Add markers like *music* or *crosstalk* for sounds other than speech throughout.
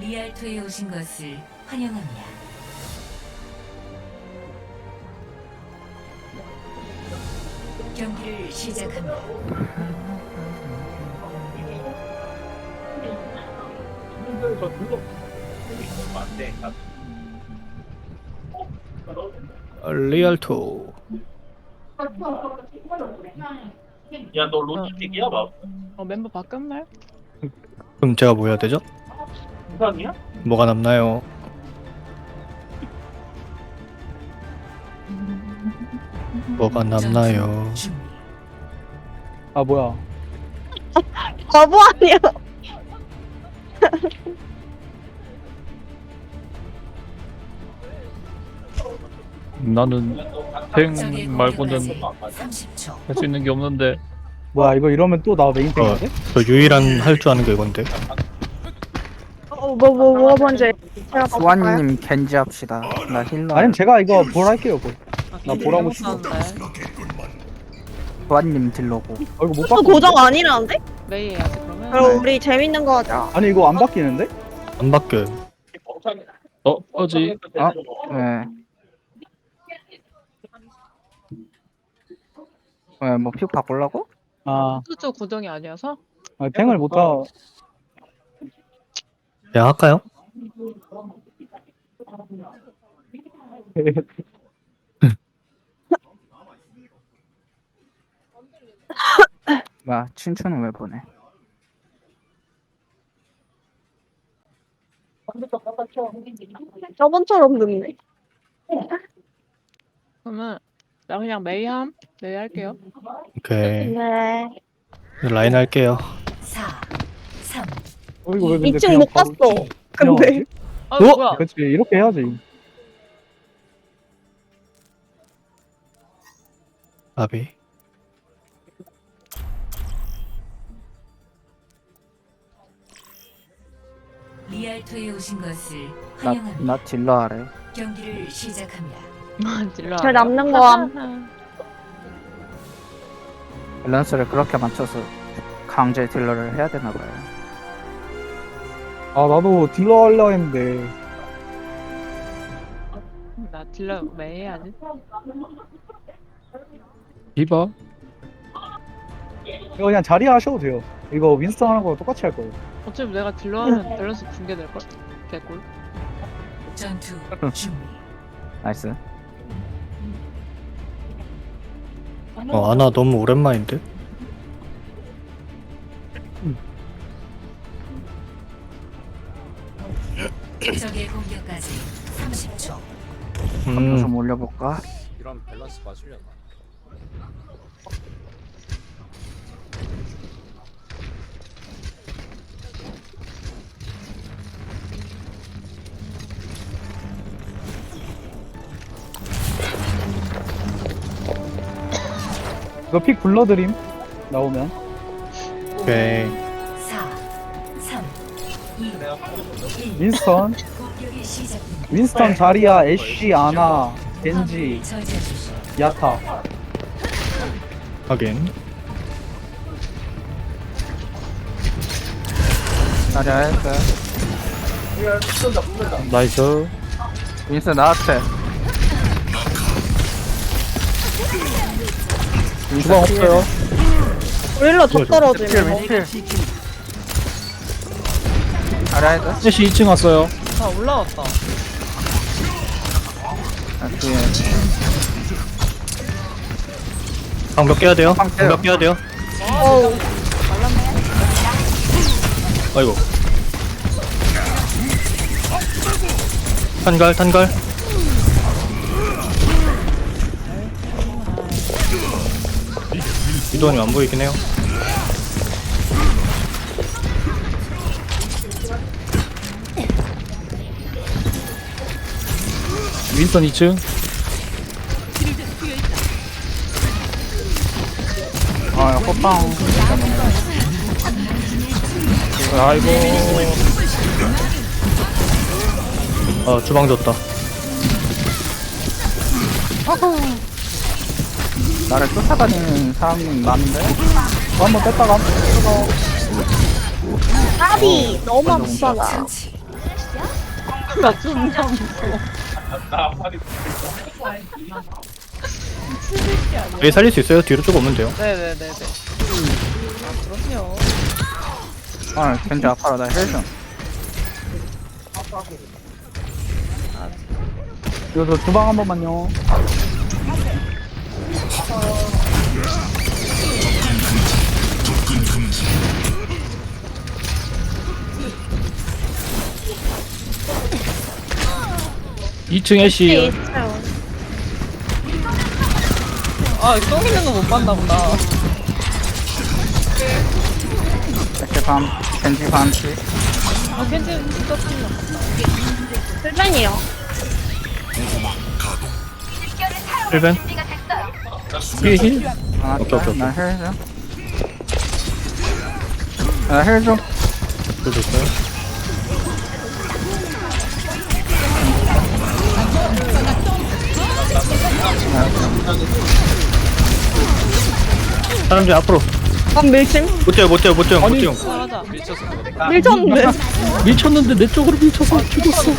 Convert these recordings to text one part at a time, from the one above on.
리알토에 오신 것을 환영합니다. 경기를 시작합니다. 리얼토 야, 너 로지틱이야? 막, 어 멤버 바뀌었나요? 그럼 제가 뭐 해야 되죠? 부상이야? 뭐가 남나요? 뭐가 남나요? 아 뭐야 바보 아니야? 나는 탱 말고는 공격까지 30초. 할수 있는 게 없는데 뭐야 이거 이러면 또 나 메인 탱인데? 저 유일한 할 줄 아는 게 이건데 어, 뭐, 뭐, 뭐가 먼저 제가 바꿀까요? 수완님 겐지 합시다. 나 힐러. 아니면 제가 이거 볼 할게요 볼. 나 보라고 싶어. 수완님 딜러고. 아 이거 못 또 바꾸는데? 고정 아니라는데? 메이 해야지 그러면. 그럼 우리 재밌는 거 하자. 아니 이거 안 바뀌는데? 안 바뀌어요 어 어지 어? 네. 왜, 뭐, 픽 바꾸려고? 아, 수조 고정이 아니어서? 아 탱을 못 가. 그냥 할까요? 뭐야, 친추는 왜 보내? 저번처럼 늦네. 그러면 나 그냥 메이함 메이 할게요. 오케이 네. 라인 할게요 4, 3, 어 이거 왜 근데 2층 그냥 못 바로 갔어. 그냥 근데. 아 어? 뭐야? 그렇지 이렇게 해야지. 아비 리알토에 오신 것을 나, 환영합니다. 나 딜러 하래. 경기를 시작합니다. 딜러. 저 남는 거 함. 밸런스를 그렇게 맞춰서 강제 딜러를 해야 되나 봐요. 아 나도 딜러 하려 했는데 나 딜러 메이 해야지. 디바 이거 그냥 자리 하셔도 돼요. 이거 윈스턴 하는 거 똑같이 할 거예요. 어차피 내가 딜러 하면 밸런스 붕괴될 걸. 개꿀. 전투 *laughs* 준비. 나이스. 어 아나 너무 오랜만인데? 적의 공격까지 30초. 한번 음좀 올려볼까? 이런 밸런스 맞추려나? 이거 픽 불러드림 나오면. 오케이 4, 3, 2, 1. 윈스턴. 윈스턴 자리야, 애쉬, 아나, 겐지. 야타. 확인 자리 했어. 나이스 윈스 나한테. 주방 없어요. 떨어지네. 필, 필. 했어. 셋이 2층 왔어요 다 올라왔다. 아, 뒤에. 방벽 깨야 돼요 방 깨요. 방벽 깨야 돼요 어우. 아이고 탄갈 탄갈 이동이 안 보이긴 해요 윈스턴 2층 아, 호빵. 아이고 아 주방 줬다 나를 쫓아다니는 사람이 많은데? 저 한번 뺐다가 한번 뺐다가. 까비! 너무 아프다. 상치. 나 존나 무서워. 나 팔이 여기 살릴 수 있어요? 뒤로 쭉 오면 돼요. 네네네네. 아, 그럼요. 어 겐지 아파라 나 헬좀 이거 저 주방 한 번만요. 이층 애쉬 아, 똥 있는 거 못 봤나 보다. 이렇게 밤 겐지 밤치 아, 괜찮, 진짜 똥나. 실전이요. 1벤? 뒤에 힐아 오케이, 오케이, 나 헬 좀 나 헬좀 그래도 있어요? 사람들 앞으로 아, 밀침? 못 뛰어 못 뛰어 못 뛰어 못 뛰어 잘하자. 밀쳤는데. *laughs* 밀쳤는데 내 쪽으로 밀쳐서 죽었어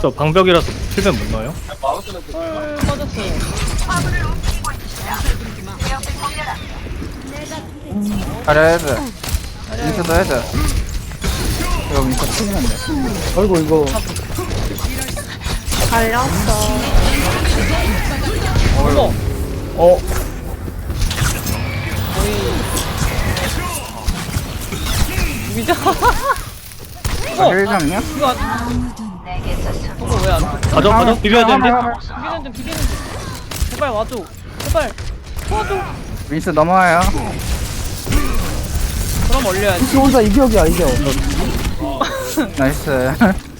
저 방벽이라서 7벤 못 넣어요? 헐, 빠졌어요. 가려 헤드 윈스도 헤드 이거 윈스 튀기면 돼 아이고 이거 갈렸어. 어머. 어 미자. *laughs* 이거 헬좀이야? 이거 안. 저거 왜안 돼? 가져 가져 비벼야 되는데? 비비는 좀, 비비는 좀. 제발 와줘. 제발. 도와줘. 윈스 넘어와요 그럼 올려야지. 혹시 혼자 이격이야 이격. 나이스 *laughs*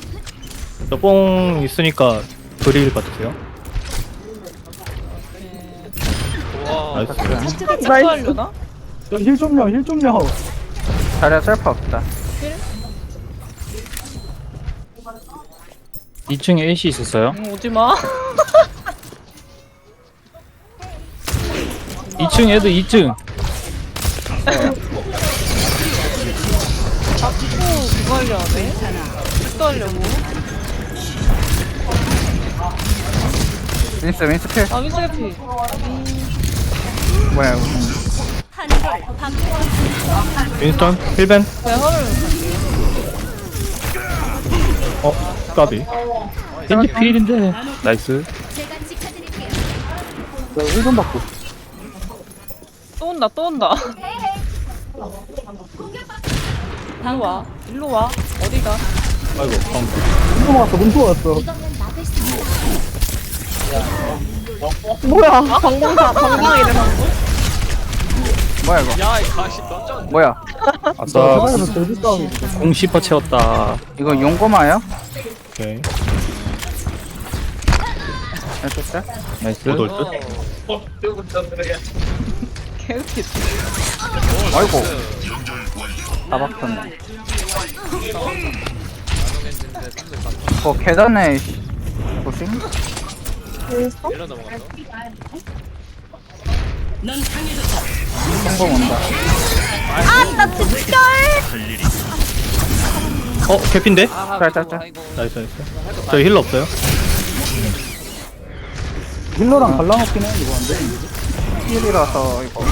저 뽕 있으니까 그릴 받으세요 나이스? 힐 좀요 힐 좀요. 자리야 셀프 없다 2층에 애쉬 있었어요 응, 오지 마. 2층 애들 2층 자꾸 그거 하려고 하네. 또 하려고. 윈스 윈스 필 아, 윈스개피. 뭐야 이거 윈스턴 1벤 내가 화를 어 까비 겐지 필인데 나이스 힐좀 받고. 또 온다, 또 온다. 일로 와, 일로 와. 어디가? 아이고 방금 문도 왔어 문도 왔어. 뭐야? 방방사, 방방이래, 방방. 뭐야 이거 뭐야 아싸 주방에서 돼지 싸움이. 공 씹어 채웠다 이거 용고마요? 오케이 해줬어? 나이스 못올 듯? 어 뜨고 쳤는데 개웃기. 아이고 다 박혔네 어 계단에 보심? 밀었어? 성공 온다 아, 나 진짜. 어 개핀데? 짤 짤 짤 나이스 나이스 저희 힐러 없어요? 힐러랑 갈라먹긴 해 이거 안 돼. 힐이라서 이거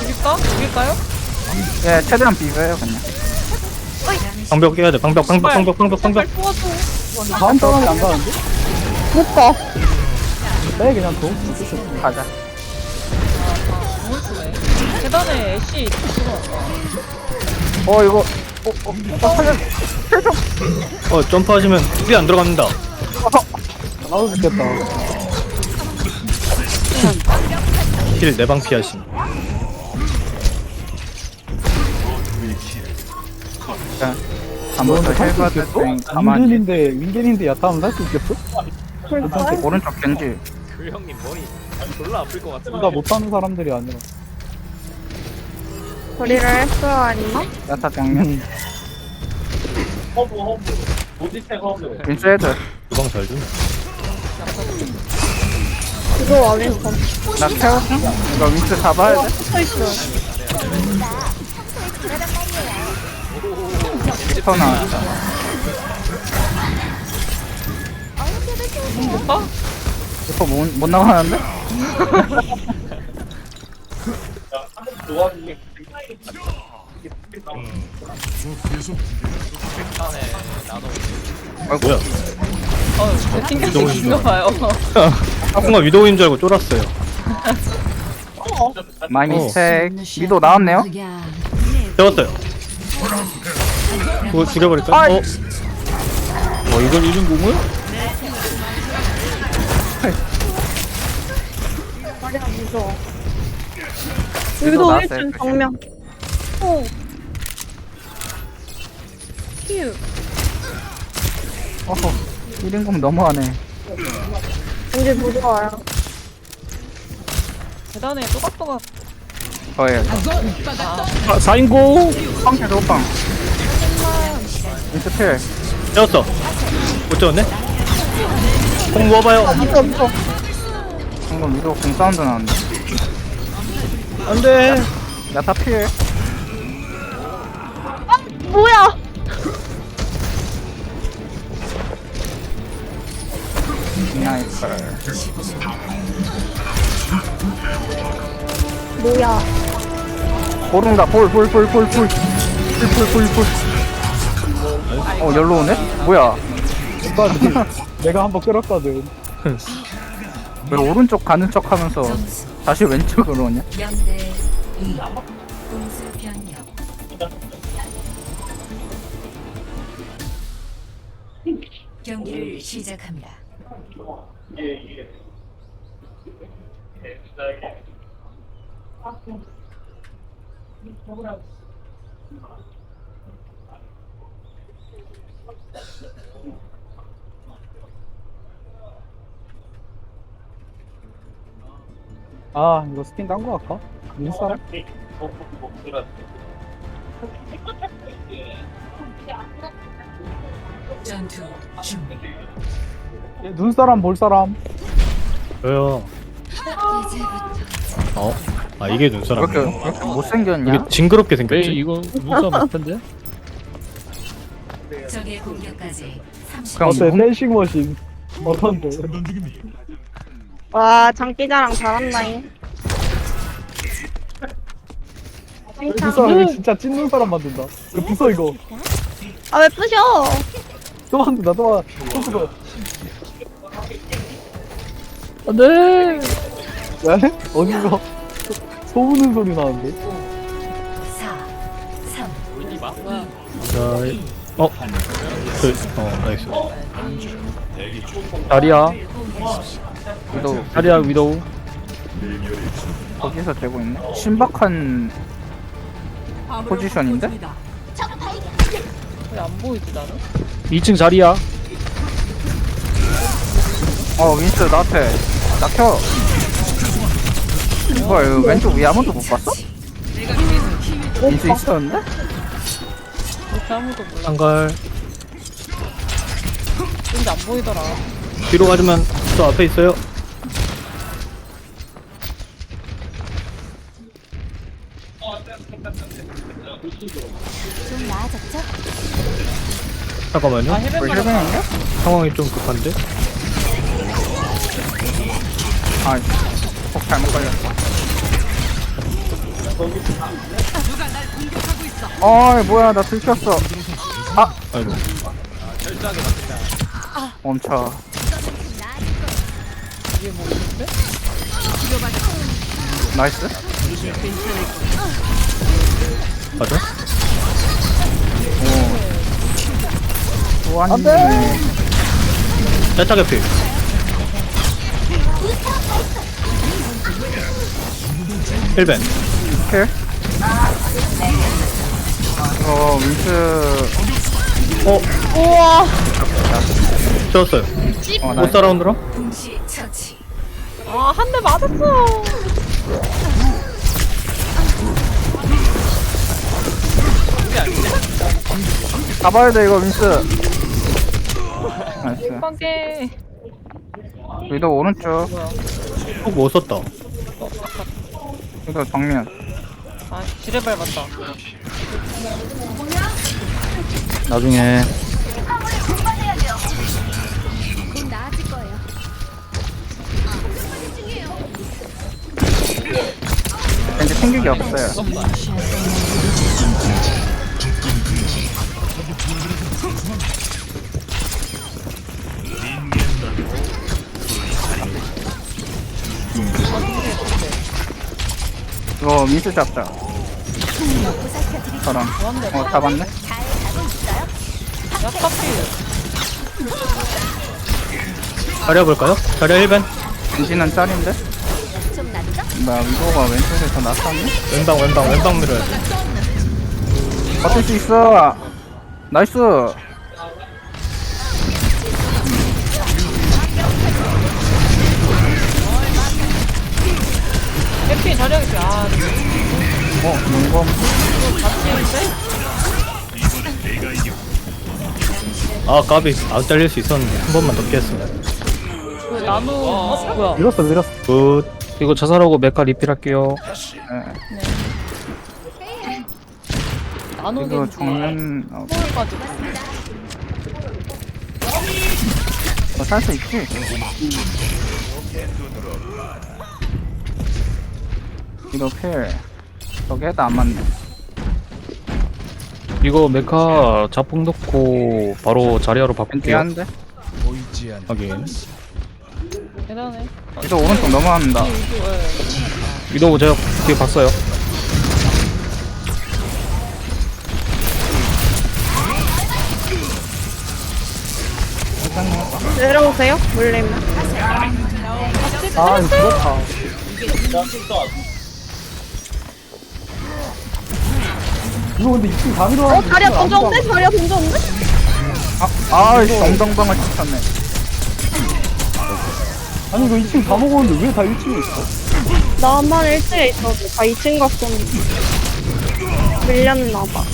죽일까? 죽일까요? 예 최대한 비벼요 그냥 방벽 깨야 돼 방벽 방벽 방벽 방벽 방벽. 다음 사람이 안 가는데? 못 가. 빼 그냥 둬. 가자 계단에 애쉬. 어 이거 어, 어, 어, 살려 어 점프하시면 힐이 안 들어갑니다 나도 죽겠다. 힐 내방 피하심 한번더 힐 받을 땐 가만히 윈겐인데 윈겐인데 야타하면 살수 있겠어? 오른쪽 겐지 둘다 못하는 사람들이 아니라. 거리를 했어야 했나? 야타 정면 허브 허브 모지텍 허브 윈스 헤드 주방 잘좀 이거 와, 윈스턴. 나 태웠어? 이거 윈스 잡아야 돼? 붙어 있어. 리퍼 나왔다. 오빠? 리퍼 못, 못 나가는데? 게 뭐야? 어, 신경 봐요. 순간 위도우인 줄 알고 쫄았어요. 마이 어. 미스텍. 미도 나왔네요? 배웠어요. 그거 죽여버릴까? 어? 어 이걸 이런 공을? 무서워. 위도 여기도 나왔어요. 1층 정면. 오. 휴. 어허. 1인공 너무하네. 왠지 무서워요. 계단에 또각또각. 거예요. 아 4인공 빵 해줘, 빵. 미스필. 배웠어. 못 채웠네? 공 모아봐요. 무서워, 무서워. 방금 위도 공 사운드 나왔네. 안 돼. 야타 필. 뭐야? 나이스. 뭐야? 볼온다, 볼, 볼, 볼, 볼, 볼. 볼, 볼, 볼, 볼. 어, 열로 오네? 뭐야? 내가 한번 끌었거든. 왜 오른쪽 가는 척 하면서 점수 다시 왼쪽으로 오냐? 0대 2 공수 변경 경기를 시작합니다. 아 이거 스킨 딴 거 할까? 눈사람? 전투 준비. 얘 눈사람 볼 사람? 왜요? 어? 아 이게 왜 눈사람. 이렇게, 왜 이렇게 못생겼냐? 이게 징그럽게 왜 생겼지? 이거 눈싸움 같은데? 적의 공격까지 30초. 그럼 어때 뭐- 댄싱 머신 어떤데? 와, 장기자랑 잘한다잉. 그 사람 이거 진짜 찐 눈사람 만든다. 이거 부숴 이거. 아, 왜 부셔? 또 만든다 또 만. 또 부숴. 안돼 왜? 어디서 소우는 소리 나는데? 4 3 자, 어? 그, 어, 나이스. 다리야 위도 다리야 위도우 거기서 재고 있네? 신박한 포지션인데? 왜 안 보이지, 나는? 2층 자리야 어 윈스 나한테 뭐야 이거 왼쪽 위 아무도 못 봤어? 윈스 있었는데? 이렇게 아무도 몰라. 한갈 근데 안 보이더라. 뒤로 가주면 저 앞에 있어요. 잠깐만요. 아, 왜? 상황이 좀 급한데. 아, 폭 잘못 걸렸어. 어이 뭐야 나 들켰어. 아이고. 멈춰. 뭐 있는데? 나이스. 맞아? 오. 안돼. 짜짜게 필. 힐벤. 킬. 어 윈스. 어, 우와. 채웠어요. 어 못 나이스. 처치. 아, 한 대 맞았어. 잡아야 돼 이거 윈스. 나이스. 위도 오른쪽. 훅못 썼다. 위도 정면. 아, 지뢰 밟았다. 나중에 챙길 게 없어요. 이거 미스 잡자. 저랑 어 잡았네. 야카피 자리야 볼까요? 자리야 1벤 벤지는 짤인데? 나 위도가 왼쪽에서 나타났네? 왼방 왼방 왼방 밀어야 돼 버틸 수 있어! 나이스! 해피 자력이 아 어, 용검. 아 까비 안 잘릴 수 있었는데 한 번만 더 피했으면 그 나노 어 뭐야 밀었어 밀었어 굿 이거 자살하고 메카 리필할게요. 예. 나노 이거 겐지 정면, 어, 가지고 어, 살수 있지? 이거 필. 저기 해도 안 맞네. 이거 메카 자폭 넣고 바로 자리하러 바꿀게요. 한데? 확인 대단해 이거 오른쪽 예. 위도우 제가 뒤에 봤어요. 내려오세요. 물리면. 아 이거 죽었다 이거 근데 2층 다어 밀어놨는데 이걸 안 던졌는데? 자리야 던졌는데? 아, 아, 이 엉덩방을 찍혔네. 아니 이거 2층 다 먹었는데 왜 다 1층에 있어? 나만 1층에 있어도 다 2층 갔었는데. 밀렸나봐.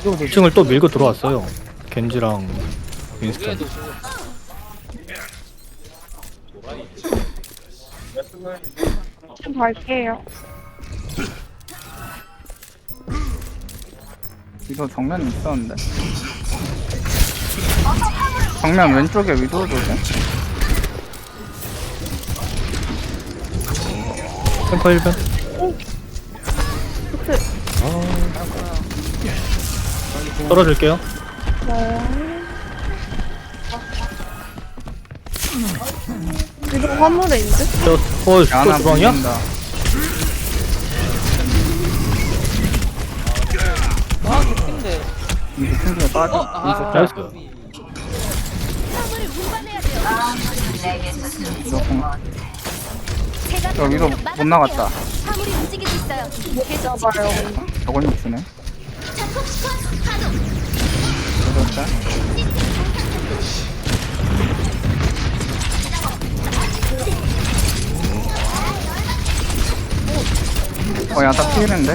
이거 근데 2층을 또 밀고 들어왔어요 겐지랑 윈스턴 좀 갈게요. 이거 정면 있었는데. 정면 왼쪽에 위도우 조심. 템퍼 1벤 떨어질게요 이거 화물에 있는데? 저, 어, 야, 또나 주방이야? 보인다. 빠져. 아 이거 못 나갔다. 저걸 못 주네. 그렇다. 어, 야, 다 피했는데?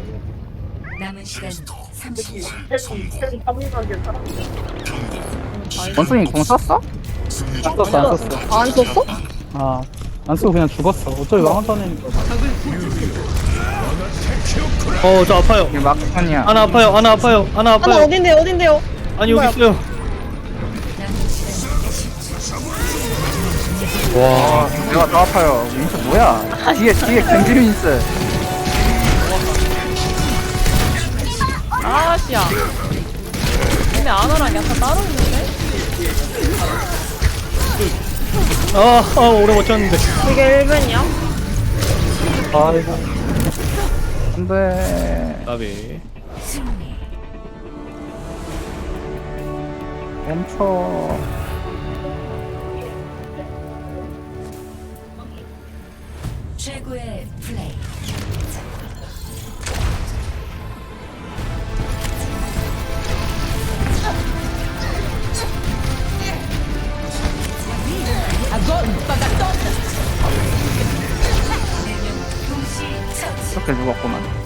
남은 시간 30초 템이, 템이 3인관계 사람. 원숭이 공. 썼어? 안 썼어 안 썼어. 안 썼어? 아안 쓰고 그냥 죽었어. 어차피 왕한탄이니까 어 저 아파요. 이게 막판이야. 하나 아파요 하나 아파요 하나 하나 아파요. 어딘데요? 어딘데요? 아니 여기 있어요. 와 내가 더 아파요. 민수 뭐야? 뒤에 뒤에 민스 아 씨야. 근데 아나랑 약간 따로 있는데? 아, 아 오래 못 쳤는데. 이게 1분이야? 아이고. 안돼 까비. 멈춰. 최고의 플레이 아, 네, 네, 네. 이렇게 죽었구만.